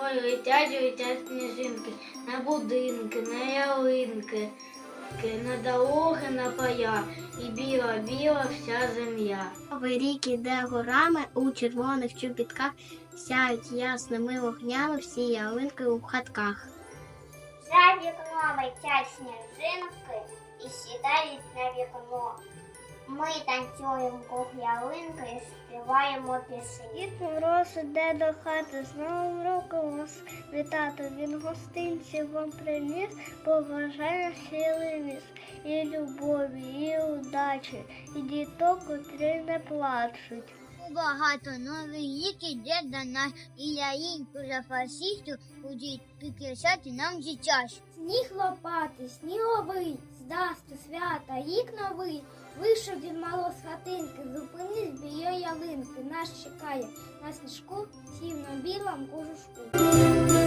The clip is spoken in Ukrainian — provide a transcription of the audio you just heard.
морю летять, летять сніжинки, на будинки, на ялинки, на дороги, на поля, і біла-біла вся земля. Новий рік іде горами у червоних чобітках, сяють ясними вогнями всі ялинки у хатках. За вікно летять сніжинки і сідають на вікно. Ми танцюємо кух ялинки і співаємо пісні. Дід Мороз іде до хати, з новим вас вітати. Він гостинці вам приніс, побажає сили віз, і любові, і удачі, і діток, котрі не плачуть. Багато новий рік іде до нас, і ялинку за фасистів будуть прикрашати нам дитячі. Сніг лопати, сніговий, здасту свята, рік новий. Вийшов Дід Мороз з ялинки. Нас чекає на сніжку, сім на білому кожушку.